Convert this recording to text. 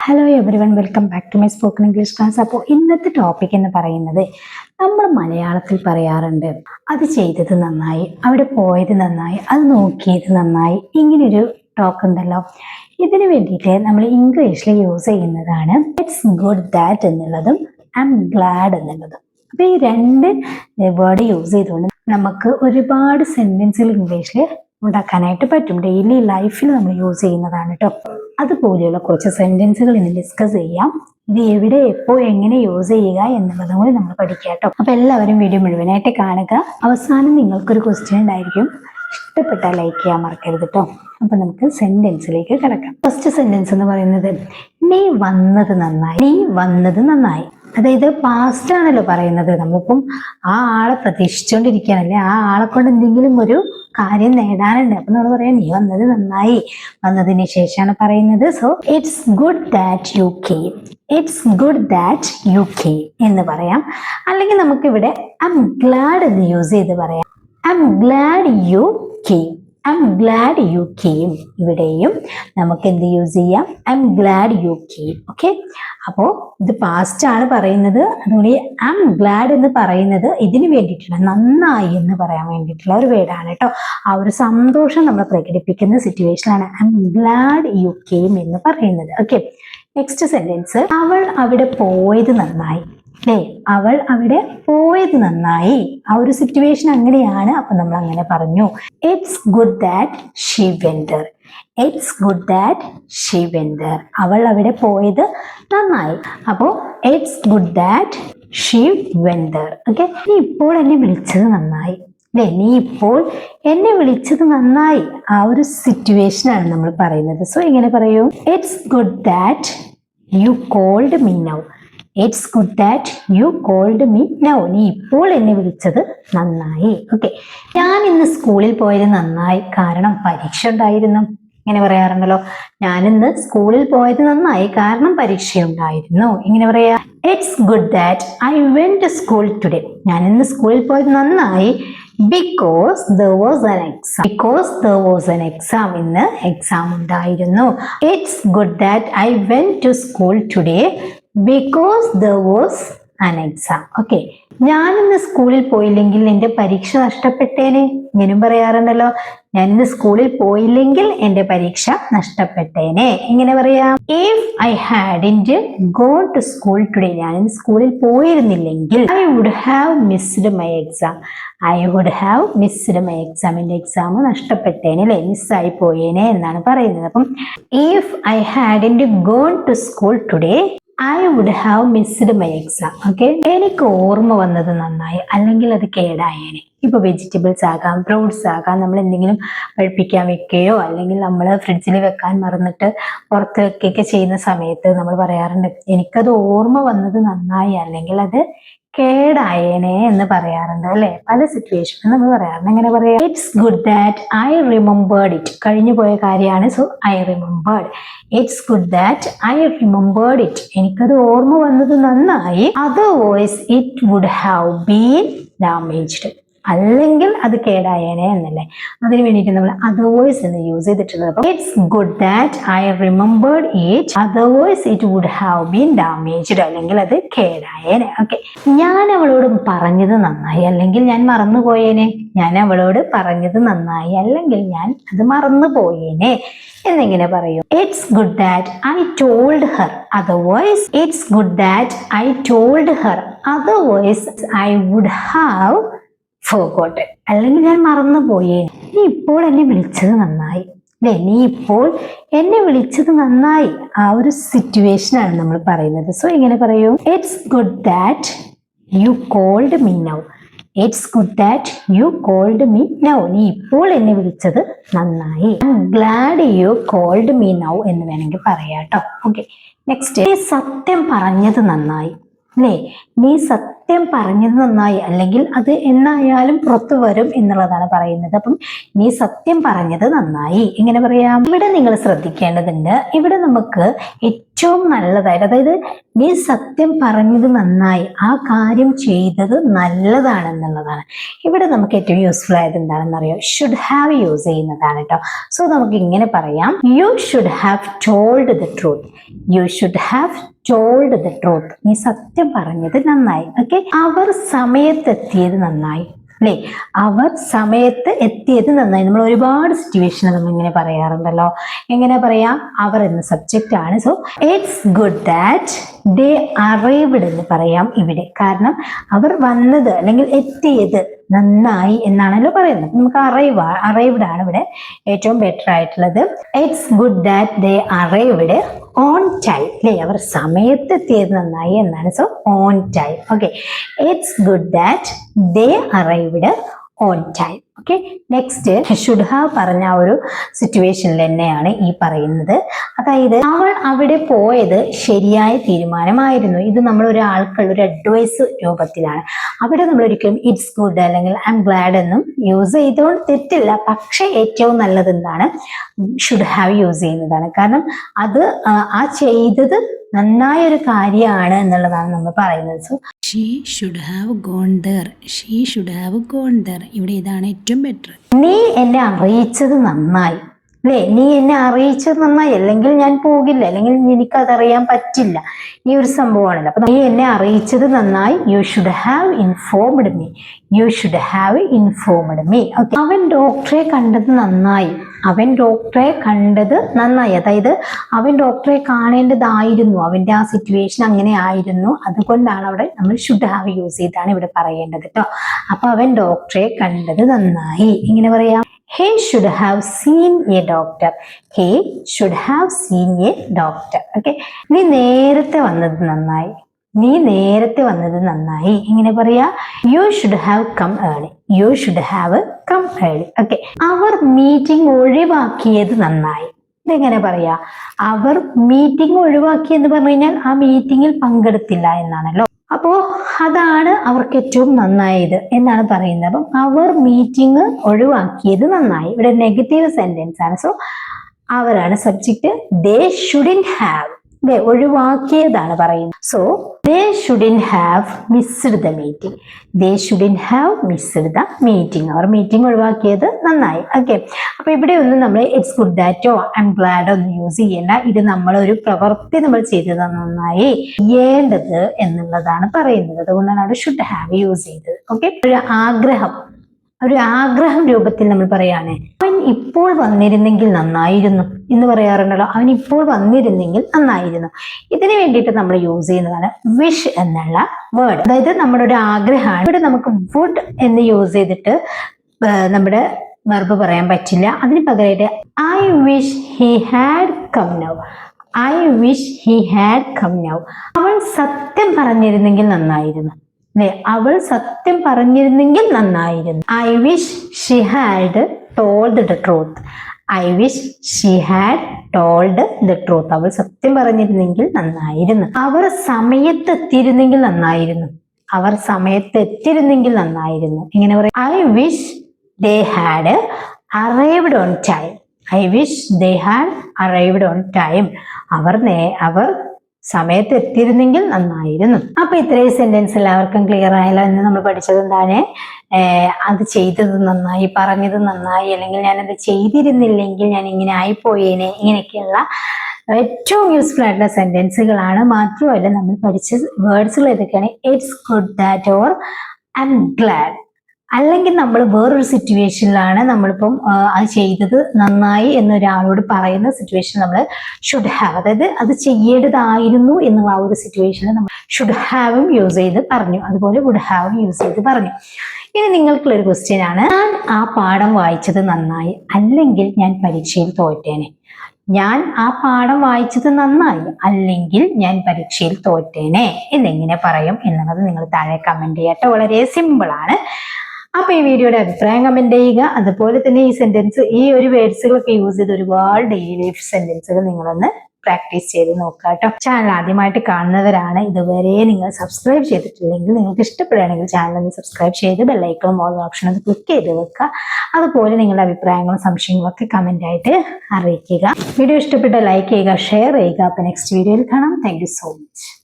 Hello everyone welcome back to my spoken English class അപ്പോൾ ഇന്നത്തെ topic എന്ന് പറയുന്നത് നമ്മൾ മലയാളത്തിൽ പറയാറുണ്ട്. അത് ചെയ്തത് നന്നായി അവിടെ പോയത് നന്നായി അത് നോക്കിയത് നന്നായി ഇങ്ങനൊരു ടോക്ക് ഉണ്ടല്ലോ. ഇതിന് വേണ്ടിയിട്ട് നമ്മൾ ഇംഗ്ലീഷിൽ യൂസ് ചെയ്യുന്നതാണ് ഇറ്റ്സ് ഗുഡ് ദാറ്റ് എന്നുള്ളതും ഐ എം ഗ്ലാഡ് എന്നുള്ളതും. അപ്പോൾ ഈ രണ്ട് വേർഡ് യൂസ് ചെയ്തുകൊണ്ട് നമുക്ക് ഒരുപാട് സെന്റൻസുകൾ ഇംഗ്ലീഷിൽ ഉണ്ടാക്കാനായിട്ട് പറ്റും. ഡെയിലി ലൈഫിൽ നമ്മൾ യൂസ് ചെയ്യുന്നതാണ് കേട്ടോ അതുപോലെയുള്ള കുറച്ച് സെന്റൻസുകൾ ഇന്ന് ഡിസ്കസ് ചെയ്യാം. ഇത് എവിടെ എപ്പോ എങ്ങനെ യൂസ് ചെയ്യുക എന്നുള്ളതും കൂടി നമ്മൾ പഠിക്കുക കേട്ടോ അപ്പൊ എല്ലാവരും വീഡിയോ മുഴുവനായിട്ട് കാണുക. അവസാനം നിങ്ങൾക്കൊരു ക്വസ്റ്റ്യൻ ഉണ്ടായിരിക്കും. ഇഷ്ടപ്പെട്ടാൽ ലൈക്ക് ചെയ്യാൻ മറക്കരുത് കേട്ടോ അപ്പൊ നമുക്ക് സെന്റൻസിലേക്ക് കിടക്കാം. ഫസ്റ്റ് സെന്റൻസ് എന്ന് പറയുന്നത് നീ വന്നത് നന്നായി നീ വന്നത് നന്നായി. അതായത് പാസ്റ്റ് ആണല്ലോ പറയുന്നത്. നമ്മളിപ്പം ആ ആളെ പ്രതീക്ഷിച്ചുകൊണ്ടിരിക്കുകയാണല്ലേ ആ ആളെ കൊണ്ട് എന്തെങ്കിലും ഒരു കാര്യം നേടാനുണ്ട്. അപ്പൊ നമ്മൾ പറയാം നീ വന്നത് നന്നായി. വന്നതിന് ശേഷമാണ് പറയുന്നത്. So it's good that you came it's good that you came എന്ന് പറയാം. അല്ലെങ്കിൽ നമുക്കിവിടെ ഐ എം ഗ്ലാഡ് എന്ന് യൂസ് ചെയ്ത് പറയാം. I am glad you came I am glad you കെയും ഇവിടെയും നമുക്ക് എന്ത് യൂസ് ചെയ്യാം? ഐ എം ഗ്ലാഡ് യു കെയും ഓക്കെ അപ്പോൾ ഇത് പാസ്റ്റ് ആണ് പറയുന്നത്. അതുകൊണ്ട് ഐ എം ഗ്ലാഡ് എന്ന് പറയുന്നത് ഇതിന് വേണ്ടിയിട്ടുള്ള നന്നായി എന്ന് പറയാൻ വേണ്ടിയിട്ടുള്ള ഒരു വേർഡാണ് കേട്ടോ. ആ ഒരു സന്തോഷം നമ്മൾ പ്രകടിപ്പിക്കുന്ന സിറ്റുവേഷനാണ് ഐ എം ഗ്ലാഡ് യു കെയും എന്ന് പറയുന്നത്. ഓക്കെ നെക്സ്റ്റ് സെന്റൻസ് അവൾ അവിടെ പോയത് നന്നായി. അല്ലേ അവൾ അവിടെ പോയത് നന്നായി. ആ ഒരു സിറ്റുവേഷൻ അങ്ങനെയാണ്. അപ്പൊ നമ്മൾ അങ്ങനെ പറഞ്ഞു it's good that she went there it's good that she went there അവൾ അവിടെ പോയത് നന്നായി. അപ്പോൾ it's good that she went there okay നീ ഇപ്പോൾ എന്നെ വിളിച്ചത് നന്നായി. അല്ലേ? നീ ഇപ്പോൾ എന്നെ വിളിച്ചത് നന്നായി. ആ ഒരു സിറ്റുവേഷൻ ആണ് നമ്മൾ പറയുന്നത്. സോ ഇങ്ങനെ പറയൂ? It's good that you called me now it's good that you called me now നീ ഇപ്പോൾ എന്നെ വിളിച്ചത് നന്നായി. ഓക്കെ ഞാൻ ഇന്ന് സ്കൂളിൽ പോയത് നന്നായി. കാരണം പരീക്ഷ ഉണ്ടായിരുന്നു. ഇങ്ങനെ പറയാറുണ്ടല്ലോ. ഞാൻ ഇന്ന് സ്കൂളിൽ പോയത് നന്നായി. കാരണം പരീക്ഷ ഉണ്ടായിരുന്നു. ഇങ്ങനെ പറയാ it's good that I to school today ഞാൻ ഇന്ന് സ്കൂളിൽ പോയത് നന്നായി. Because there was an exam because there was an exam ഇന്ന് എക്സാം ഉണ്ടായിരുന്നു. It's good that I went to school today because there was an exam okay ഞാൻ ഇന്ന് സ്കൂളിൽ പോയില്ലെങ്കിൽ എന്റെ പരീക്ഷ നഷ്ടപ്പെട്ടേനെ. ഇങ്ങനും പറയാറുണ്ടല്ലോ. ഞാൻ ഇന്ന് സ്കൂളിൽ പോയില്ലെങ്കിൽ എന്റെ പരീക്ഷ നഷ്ടപ്പെട്ടേനെ. ഇങ്ങനെ പറയാം? If I hadn't gone to school today ഞാൻ ഇന്ന് സ്കൂളിൽ പോയിരുന്നില്ലെങ്കിൽ I would have missed my exam I would have missed my exam എന്റെ എക്സാം നഷ്ടപ്പെട്ടേനെ അല്ലെ? മിസ്സായി പോയേനെ എന്നാണ് പറയുന്നത്. അപ്പം if I hadn't gone to school today I would have missed my exam okay എനിക്ക് ഓർമ്മ വന്നത് നന്നായി അല്ലെങ്കിൽ അത് കേടായേനെ. ഇപ്പൊ വെജിറ്റബിൾസ് ആകാം ഫ്രൂട്ട്സ് ആകാം നമ്മൾ എന്തെങ്കിലും പഴുപ്പിക്കാൻ വെക്കുകയോ അല്ലെങ്കിൽ നമ്മൾ ഫ്രിഡ്ജിൽ വെക്കാൻ മറന്നിട്ട് പുറത്ത് വെക്കുകയൊക്കെ ചെയ്യുന്ന സമയത്ത് നമ്മൾ പറയാറുണ്ട് എനിക്കത് ഓർമ്മ വന്നത് നന്നായി അല്ലെങ്കിൽ അത് കേടായേനെ എന്ന് പറയാറുണ്ട് അല്ലെ? പല സിറ്റുവേഷനും നമ്മൾ പറയാറുണ്ട്. എങ്ങനെ പറയാം? It's good that I remembered it കഴിഞ്ഞു പോയ കാര്യമാണ്. So I remembered it's good that I remembered it എനിക്കത് ഓർമ്മ വന്നത് നന്നായി. Otherwise it would have been damaged അല്ലെങ്കിൽ അത് കേടായേനെ എന്നല്ലേ? അതിന് വേണ്ടിയിട്ട് നമ്മൾ അതർവൈസ് എന്ന് യൂസ് ചെയ്തിട്ടുള്ളത്. അപ്പോൾ it's good that I remembered it otherwise it would have been damaged അല്ലെങ്കിൽ അത് കേടായേനെ. ഓക്കെ ഞാൻ അവളോട് പറഞ്ഞത് നന്നായി. അല്ലെങ്കിൽ ഞാൻ മറന്നുപോയേനെ. ഞാൻ അവളോട് പറഞ്ഞത് നന്നായി. അല്ലെങ്കിൽ ഞാൻ അത് മറന്നു പോയേനെ എന്നിങ്ങനെ പറയും. It's good that I told her otherwise it's good that I told her otherwise I would have forgot അല്ലെങ്കിൽ ഞാൻ മറന്നുപോയേ. നീ ഇപ്പോൾ എന്നെ വിളിച്ചത് നന്നായി. അല്ലേ? നീ ഇപ്പോൾ എന്നെ വിളിച്ചത് നന്നായി. ആ ഒരു സിറ്റുവേഷനാണ് നമ്മൾ പറയുന്നത്. സോ ഇങ്ങനെ പറയൂ. It's good that you called me now it's good that you called me now നീ ഇപ്പോൾ എന്നെ വിളിച്ചത് നന്നായി. Glad you called me now എന്ന് വേണമെങ്കിൽ പറയാം കേട്ടോ ഓക്കെ നെക്സ്റ്റ് നീ സത്യം പറഞ്ഞത് നന്നായി. അല്ലേ? നീ സത്യം സത്യം പറഞ്ഞത് നന്നായി അല്ലെങ്കിൽ അത് എന്നായാലും പുറത്തു വരും എന്നുള്ളതാണ് പറയുന്നത്. അപ്പം നീ സത്യം പറഞ്ഞത് നന്നായി. ഇങ്ങനെ പറയാം? ഇവിടെ നിങ്ങൾ ശ്രദ്ധിക്കേണ്ടതുണ്ട് ഇവിടെ നമുക്ക് ഏറ്റവും നല്ലതായിട്ട് അതായത് നീ സത്യം പറഞ്ഞത് നന്നായി ആ കാര്യം ചെയ്തത് നല്ലതാണെന്നുള്ളതാണ്. ഇവിടെ നമുക്ക് ഏറ്റവും യൂസ്ഫുൾ ആയത് എന്താണെന്ന് അറിയാം ഷുഡ് ഹാവ് യൂസ് ചെയ്യുന്നതാണ് കേട്ടോ സോ നമുക്ക് ഇങ്ങനെ പറയാം. You should have told the truth you should have told the truth നീ സത്യം പറഞ്ഞത് നന്നായി. ഓക്കെ അവർ സമയത്തെത്തിയത് നന്നായി അല്ലേ? അവർ സമയത്ത് എത്തിയത് നന്നായി. നമ്മൾ ഒരുപാട് സിറ്റുവേഷൻ നമ്മൾ ഇങ്ങനെ പറയാറുണ്ടല്ലോ. എങ്ങനെ പറയാം? അവർ എന്ന സബ്ജക്റ്റ് ആണ്. So it's good that they arrived എന്ന് പറയാം ഇവിടെ. കാരണം അവർ വന്നത് അല്ലെങ്കിൽ എത്തിയത് നന്നായി എന്നാണല്ലോ പറയുന്നത്. നമുക്ക് അറൈവ് അറൈവ്ഡ് ആണ് ഇവിടെ ഏറ്റവും ബെറ്റർ ആയിട്ടുള്ളത്. It's good that they arrived on time അല്ലേ? അവർ സമയത്ത് എത്തിയത് നന്നായി എന്നാണ്. So on time okay it's good that they arrived on time okay next should have പറഞ്ഞ ഒരു സിറ്റുവേഷനിൽ തന്നെയാണ് ഈ പറയുന്നത്. അതായത് അവൾ അവിടെ പോയത് ശരിയായ തീരുമാനമായിരുന്നു. ഇത് നമ്മൾ ഒരാൾക്കുള്ള ഒരു അഡ്വൈസ് രൂപത്തിലാണ്. അവിടെ നമ്മൾ ഒരിക്കലും ഇറ്റ്സ് ഗുഡ് അല്ലെങ്കിൽ ഐ എം ഗ്ലാഡ് എന്നും യൂസ് ചെയ്തുകൊണ്ട് തെറ്റില്ല. പക്ഷേ ഏറ്റവും നല്ലത് എന്താണ്? ഷുഡ് ഹാവ് യൂസ് ചെയ്യുന്നതാണ്. കാരണം അത് ആ, ചെയ്തത് നന്നായ ഒരു കാര്യമാണ് എന്നുള്ളതാണ് നമ്മൾ പറയുന്നത്. So she should have gone there she should have gone there ഇവിടെ ഇതാണ് ഏറ്റവും ബെറ്റർ നീ എന്നെ അറിയിച്ചത് നന്നായി. അല്ലേ? നീ എന്നെ അറിയിച്ചത് നന്നായി. അല്ലെങ്കിൽ ഞാൻ പോകില്ല. അല്ലെങ്കിൽ എനിക്കതറിയാൻ പറ്റില്ല. ഈ ഒരു സംഭവമാണല്ലോ. അപ്പൊ നീ എന്നെ അറിയിച്ചത് നന്നായി. You should have informed me you should have informed me okay അവൻ ഡോക്ടറെ കണ്ടത് നന്നായി. അവൻ ഡോക്ടറെ കണ്ടത് നന്നായി. അതായത് അവൻ ഡോക്ടറെ കാണേണ്ടതായിരുന്നു. അവന്റെ ആ സിറ്റുവേഷൻ അങ്ങനെ ആയിരുന്നു. അതുകൊണ്ടാണ് അവിടെ നമ്മൾ ഷുഡ് ഹാവ് യൂസ് ചെയ്താണ് ഇവിടെ പറയേണ്ടത് കേട്ടോ അപ്പൊ അവൻ ഡോക്ടറെ കണ്ടത് നന്നായി. ഇങ്ങനെ പറയാം. He should have seen a doctor he should have seen a doctor okay നീ നേരത്തെ വന്നത് നന്നായി. നീ നേരത്തെ വന്നത് നന്നായി. ഇങ്ങനെ പറയാ? You should have come early you should have come early okay our meeting ഒഴിവാക്കിയത് നന്നായി. ഇതെങ്ങനെ പറയാ? അവർ മീറ്റിംഗ് ഒഴിവാക്കി എന്ന് പറഞ്ഞു കഴിഞ്ഞാൽ ആ മീറ്റിംഗിൽ പങ്കെടുത്തില്ല എന്നാണല്ലോ. അപ്പോ അതാണ് അവർക്ക് ഏറ്റവും നന്നായത് എന്നാണ് പറയുന്നത്. അപ്പം അവർ മീറ്റിംഗ് ഒഴിവാക്കിയത് നന്നായി. ഇവിടെ നെഗറ്റീവ് സെന്റൻസ് ആണ്. സോ അവരാണ് subject they shouldn't have they ഒഴിവാക്കിയതാണ് പറയുന്നത്. So they shouldn't have missed the meeting they shouldn't have missed the meeting our meeting ഒഴിവാക്കിയത് നന്നായി. ഓക്കെ അപ്പൊ ഇവിടെ ഒന്നും നമ്മൾ ഇറ്റ്സ് ഗുഡ് ദാറ്റോ ഐ എം ഗ്ലാഡോ ഒന്നും യൂസ് ചെയ്യേണ്ട. ഇത് നമ്മളൊരു പ്രവൃത്തി നമ്മൾ ചെയ്തത് നന്നായി ചെയ്യേണ്ടത് എന്നുള്ളതാണ് പറയുന്നത്. അതുകൊണ്ടാണ് അവിടെ ഷുഡ് ഹാവ് യൂസ് ചെയ്തത്. ഓക്കെ ഒരു ആഗ്രഹം. ഒരു ആഗ്രഹം രൂപത്തിൽ നമ്മൾ പറയുകയാണെങ്കിൽ ഇപ്പോൾ വന്നിരുന്നെങ്കിൽ നന്നായിരുന്നു എന്ന് പറയാറുണ്ടല്ലോ. അവൻ ഇപ്പോൾ വന്നിരുന്നെങ്കിൽ നന്നായിരുന്നു. ഇതിനു വേണ്ടിയിട്ട് നമ്മൾ യൂസ് ചെയ്യുന്നതാണ് വിഷ് എന്നുള്ള വേർഡ് അതായത് നമ്മുടെ ഒരു ആഗ്രഹമാണ്. ഇവിടെ നമുക്ക് വുഡ് എന്ന് യൂസ് ചെയ്തിട്ട് നമ്മുടെ വെർബ് പറയാൻ പറ്റില്ല. അതിന് പകരമായിട്ട് I wish he had come now I wish he had come now അവൾ സത്യം പറഞ്ഞിരുന്നെങ്കിൽ നന്നായിരുന്നു. അവൾ സത്യം പറഞ്ഞിരുന്നെങ്കിൽ നന്നായിരുന്നു. I wish she had told the truth I wish she had told the truth അവൾ സത്യം പറഞ്ഞിരുന്നെങ്കിൽ നന്നായിരുന്നു. അവർ സമയത്ത് എത്തിയിരുന്നെങ്കിൽ നന്നായിരുന്നു. അവർ സമയത്ത് എത്തിയിരുന്നെങ്കിൽ നന്നായിരുന്നു. ഇങ്ങനെ പറയും. I wish they had arrived on time I wish they had arrived on time അവർ നേ അവർ സമയത്ത് എത്തിയിരുന്നെങ്കിൽ നന്നായിരുന്നു. അപ്പൊ ഇത്രയും സെന്റൻസ് എല്ലാവർക്കും ക്ലിയർ ആയല്ലോ എന്ന് നമ്മൾ പഠിച്ചത് എന്താണ്? അത് ചെയ്തത് നന്നായി പറഞ്ഞത് നന്നായി അല്ലെങ്കിൽ ഞാനത് ചെയ്തിരുന്നില്ലെങ്കിൽ ഞാൻ ഇങ്ങനെ ആയിപ്പോയേനെ ഇങ്ങനെയൊക്കെയുള്ള ഏറ്റവും യൂസ്ഫുൾ ആയിട്ടുള്ള സെന്റൻസുകളാണ് മാത്രമല്ല നമ്മൾ പഠിച്ച വേർഡ്സുകൾ ഏതൊക്കെയാണ്? It's good that or I am glad അല്ലെങ്കിൽ നമ്മൾ വേറൊരു സിറ്റുവേഷനിലാണ് നമ്മളിപ്പം അത് ചെയ്തത് നന്നായി എന്നൊരാളോട് പറയുന്ന സിറ്റുവേഷൻ നമ്മൾ ഷുഡ് ഹാവ് അതായത് അത് ചെയ്യേണ്ടതായിരുന്നു എന്നുള്ള ആ ഒരു സിറ്റുവേഷനിൽ നമ്മൾ ഷുഡ് ഹാവും യൂസ് ചെയ്ത് പറഞ്ഞു. അതുപോലെ വുഡ് ഹാവും യൂസ് ചെയ്ത് പറഞ്ഞു. ഇനി നിങ്ങൾക്കുള്ള ഒരു ക്വസ്റ്റ്യൻ ആണ്. ഞാൻ ആ പാഠം വായിച്ചത് നന്നായി അല്ലെങ്കിൽ ഞാൻ പരീക്ഷയിൽ തോറ്റേനെ? ഞാൻ ആ പാഠം വായിച്ചത് നന്നായി അല്ലെങ്കിൽ ഞാൻ പരീക്ഷയിൽ തോറ്റേനെ? എന്നെങ്ങനെ പറയും എന്നുള്ളത് നിങ്ങൾ താഴെ കമന്റ് ചെയ്യട്ടെ. വളരെ സിമ്പിൾ ആണ് അപ്പൊ ഈ വീഡിയോയുടെ അഭിപ്രായം കമന്റ് ചെയ്യുക. അതുപോലെ തന്നെ ഈ സെന്റൻസ് ഈ ഒരു വേർഡ്സുകളൊക്കെ യൂസ് ചെയ്ത് ഒരുപാട് ഡെയിലി ലൈഫ് സെന്റൻസുകൾ നിങ്ങളൊന്ന് പ്രാക്ടീസ് ചെയ്ത് നോക്കുക കേട്ടോ. ചാനൽ ആദ്യമായിട്ട് കാണുന്നവരാണ് ഇതുവരെ നിങ്ങൾ സബ്സ്ക്രൈബ് ചെയ്തിട്ടില്ലെങ്കിൽ നിങ്ങൾക്ക് ഇഷ്ടപ്പെടുകയാണെങ്കിൽ ചാനൽ ഒന്ന് സബ്സ്ക്രൈബ് ചെയ്ത് ബെല്ലൈക്കണം ഓൾ ഓപ്ഷൻ ഒന്ന് ക്ലിക്ക് ചെയ്ത് വെക്കുക. അതുപോലെ നിങ്ങളുടെ അഭിപ്രായങ്ങളും സംശയങ്ങളും ഒക്കെ കമന്റ് ആയിട്ട് അറിയിക്കുക. വീഡിയോ ഇഷ്ടപ്പെട്ട ലൈക്ക് ചെയ്യുക ഷെയർ ചെയ്യുക. അപ്പൊ നെക്സ്റ്റ് വീഡിയോയിൽ കാണാം. Thank so much